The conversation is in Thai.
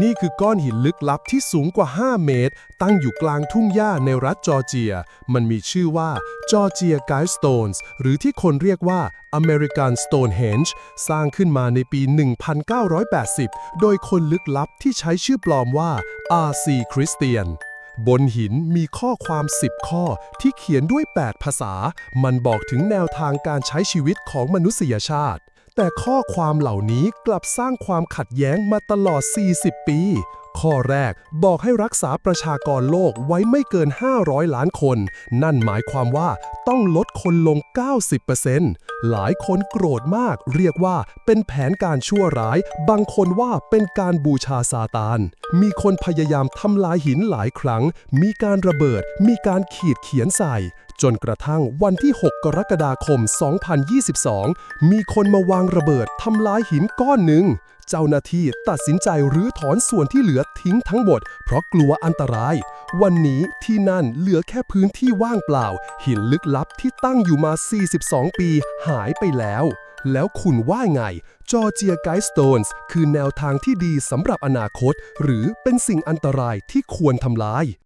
นี่คือก้อนหินลึกลับที่สูงกว่า 5 เมตร ตั้งอยู่กลางทุ่งหญ้าในรัฐจอร์เจีย มันมีชื่อว่าจอร์เจียไกด์สโตนส์หรือที่คนเรียกว่า American Stonehenge สร้างขึ้นมาในปี 1980 โดยคนลึกลับที่ใช้ชื่อปลอมว่า R.C. Christian บนหินมีข้อความ 10 ข้อที่เขียนด้วย 8 ภาษา มันบอกถึงแนวทางการใช้ชีวิตของมนุษยชาติ แต่ข้อความเหล่านี้กลับสร้างความขัดแย้งมาตลอด 40 ปี ข้อแรกบอกให้รักษาประชากรโลกไว้ไม่เกิน 500 ล้านคน นั่นหมายความว่าต้องลดคนลง 90% หลายคนโกรธมากเรียกว่าเป็นแผนการชั่วร้าย บางคนว่าเป็นการบูชาซาตาน มีคนพยายามทำลายหินหลายครั้ง มีการระเบิด มีการขีดเขียนใส่ จนกระทั่งวันที่ 6 กรกฎาคม 2022 มีคนมาวางระเบิดทำลายหินก้อนหนึ่ง เจ้าหน้าที่ตัดสินใจรื้อถอนส่วนที่เหลือทิ้งทั้งหมด ราะกลัวอันตราย วันนี้ที่นั่นเหลือแค่พื้นที่ว่างเปล่า หินลึกลับที่ตั้งอยู่มา 42 ปีหายไปแล้ว แล้วคุณว่าไง จอร์เจียไกด์สโตนส์คือแนวทางที่ดีสำหรับอนาคต หรือเป็นสิ่งอันตรายที่ควรทำลาย